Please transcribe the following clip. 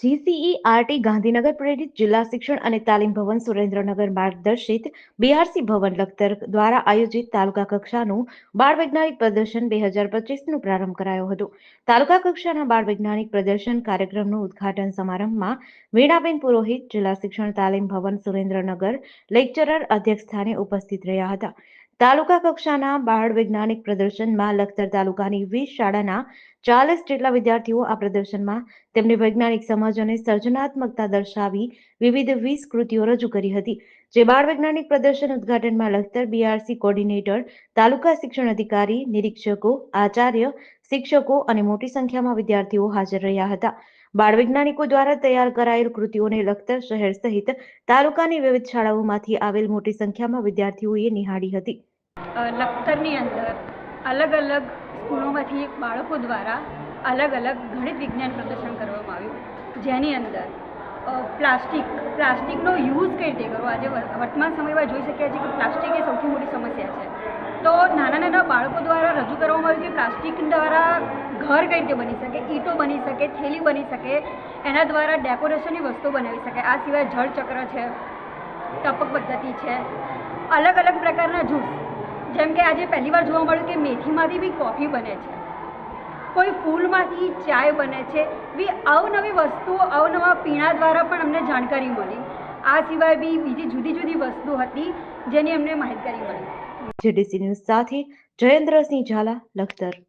જીસીઈ RT, Gandhinagar પ્રેરિત જિલ્લા શિક્ષણ અને તાલીમ ભવન, સુરેન્દ્રનગર માર્ગદર્શિત, બીઆરસી ભવન, લખતર દ્વારા આયોજિત તાલુકા કક્ષાનું બાળ વૈજ્ઞાનિક પ્રદર્શન બે હજાર પચીસનું પ્રારંભ કરાયો હતો. તાલુકા કક્ષાના બાળ વૈજ્ઞાનિક પ્રદર્શન કાર્યક્રમનું ઉદ્ઘાટન સમારંભમાં વીણાબેન પુરોહિત, જિલ્લા શિક્ષણ તાલીમ ભવન, સુરેન્દ્રનગર લેક્ચરર અધ્યક્ષ સ્થાને ઉપસ્થિત રહ્યા હતા. તાલુકા કક્ષાના બાળ વૈજ્ઞાનિક પ્રદર્શનમાં લખતર તાલુકાની વીસ શાળાના ચાલીસ જેટલા વિદ્યાર્થીઓ આ પ્રદર્શનમાં તેમની વૈજ્ઞાનિક સમજ અને સર્જનાત્મકતા દર્શાવી વિવિધ વીસ કૃતિઓ રજૂ કરી હતી. જે બાળ વૈજ્ઞાનિક પ્રદર્શન ઉદ્ઘાટનમાં લખતર બીઆરસી કોર્ડિનેટર, તાલુકા શિક્ષણ અધિકારી, નિરીક્ષકો, આચાર્ય, શિક્ષકો અને મોટી સંખ્યામાં વિદ્યાર્થીઓ હાજર રહ્યા હતા. બાળ વૈજ્ઞાનિકો દ્વારા તૈયાર કરાયેલ કૃતિઓને લખતર શહેર સહિત તાલુકાની વિવિધ શાળાઓમાંથી આવેલ મોટી સંખ્યામાં વિદ્યાર્થીઓએ નિહાળી હતી. લખતરની અંદર અલગ અલગ સ્કૂલોમાંથી બાળકો દ્વારા અલગ અલગ ગણિત વિજ્ઞાન પ્રદર્શન કરવામાં આવ્યું. જેની અંદર પ્લાસ્ટિક, પ્લાસ્ટિકનો યુઝ કઈ રીતે કરવો? આજે વર- વર્તમાન સમયમાં જોઈ શકીએ છીએ કે પ્લાસ્ટિક એ સૌથી મોટી સમસ્યા છે. તો નાના નાના બાળકો દ્વારા રજૂ કરવામાં આવ્યું કે પ્લાસ્ટિક દ્વારા ઘર કઈ રીતે બની શકે? ઈંટો બની શકે થેલી બની શકે, એના દ્વારા ડેકોરેશનની વસ્તુ બનાવી શકે. આ સિવાય જળચક્ર છે, ટપક પદ્ધતિ છે, અલગ અલગ પ્રકારના જ્યુસ. જેમ કે આજે પહેલી વાર જોવા મળ્યું કે મેથીમાંથી બી કોફી બને છે. કોઈ ફૂલમાંથી ચાય બને છે. બી અવનવી વસ્તુઓ અવનવા પીણા દ્વારા પણ અમને જાણકારી મળી. આ સિવાય બી બીજી જુદી જુદી વસ્તુ હતી, જેની અમને માહિતગારી મળી. જેડીસી ન્યૂઝ સાથે જયેન્દ્રસિંહ ઝાલા, લખતર.